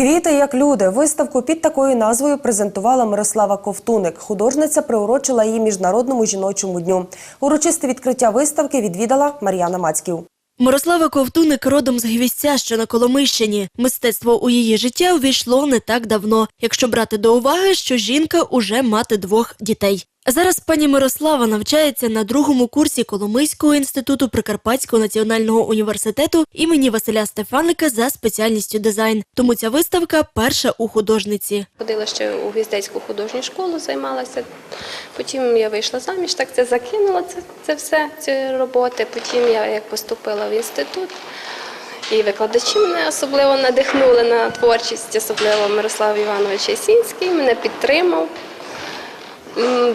Квіти як люди. Виставку під такою назвою презентувала Мирослава Ковтуник. Художниця приурочила її міжнародному жіночому дню. Урочисте відкриття виставки відвідала Мар'яна Мацьків. Мирослава Ковтуник родом з Гвістця, що на Коломийщині. Мистецтво у її життя увійшло не так давно, якщо брати до уваги, що жінка уже мати двох дітей. Зараз пані Мирослава навчається на другому курсі Коломийського інституту Прикарпатського національного університету імені Василя Стефаника за спеціальністю дизайн. Тому ця виставка перша у художниці. Ходила ще у гвіздецьку художню школу, займалася. Потім я вийшла заміж, так це закинула це, це все, ці роботи. Потім я як поступила в інститут. І викладачі мене особливо надихнули на творчість, особливо Мирослав Іванович Ясінський мене підтримав,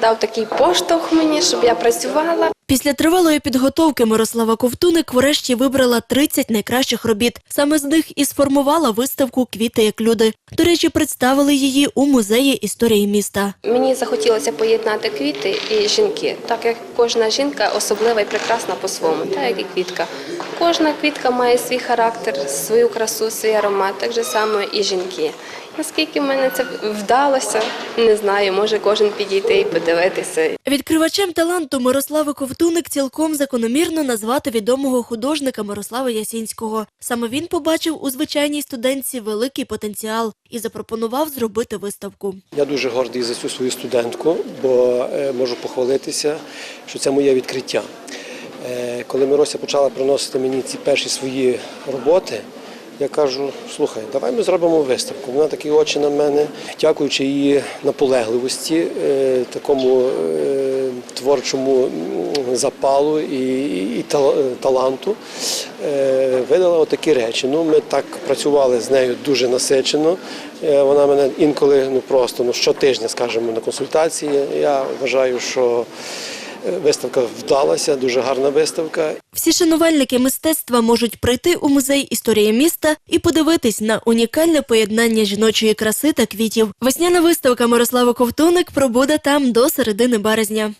дав такий поштовх мені, щоб я працювала. Після тривалої підготовки Мирослава Ковтуник врешті вибрала 30 найкращих робіт. Саме з них і сформувала виставку Квіти як люди. До речі, представили її у музеї історії міста. Мені захотілося поєднати квіти і жінки, так як кожна жінка особлива і прекрасна по-своєму, так як і квітка. Кожна квітка має свій характер, свою красу, свій аромат, так же само і жінки. Наскільки в мене це вдалося, не знаю, може кожен підійти і подивитися. Відкривачем таланту Мирослави Ковтуник цілком закономірно назвати відомого художника Мирослава Ясінського. Саме він побачив у звичайній студентці великий потенціал і запропонував зробити виставку. Я дуже гордий за цю свою студентку, бо е, можу похвалитися, що це моє відкриття. Е, Коли Мирося почала приносити мені ці перші свої роботи, я кажу: слухай, давай ми зробимо виставку. Вона такі очі на мене, дякуючи її наполегливості, е, такому е, творчому запалу і, і, і тал- таланту, видала отакі речі. Ну, ми так працювали з нею дуже насичено. Вона мене інколи ну просто ну щотижня, скажімо, на консультації. Я вважаю, що виставка вдалася, дуже гарна виставка. Всі шанувальники мистецтва можуть прийти у музей історії міста і подивитись на унікальне поєднання жіночої краси та квітів. Весняна виставка Мирослава Ковтуник пробуде там до середини березня.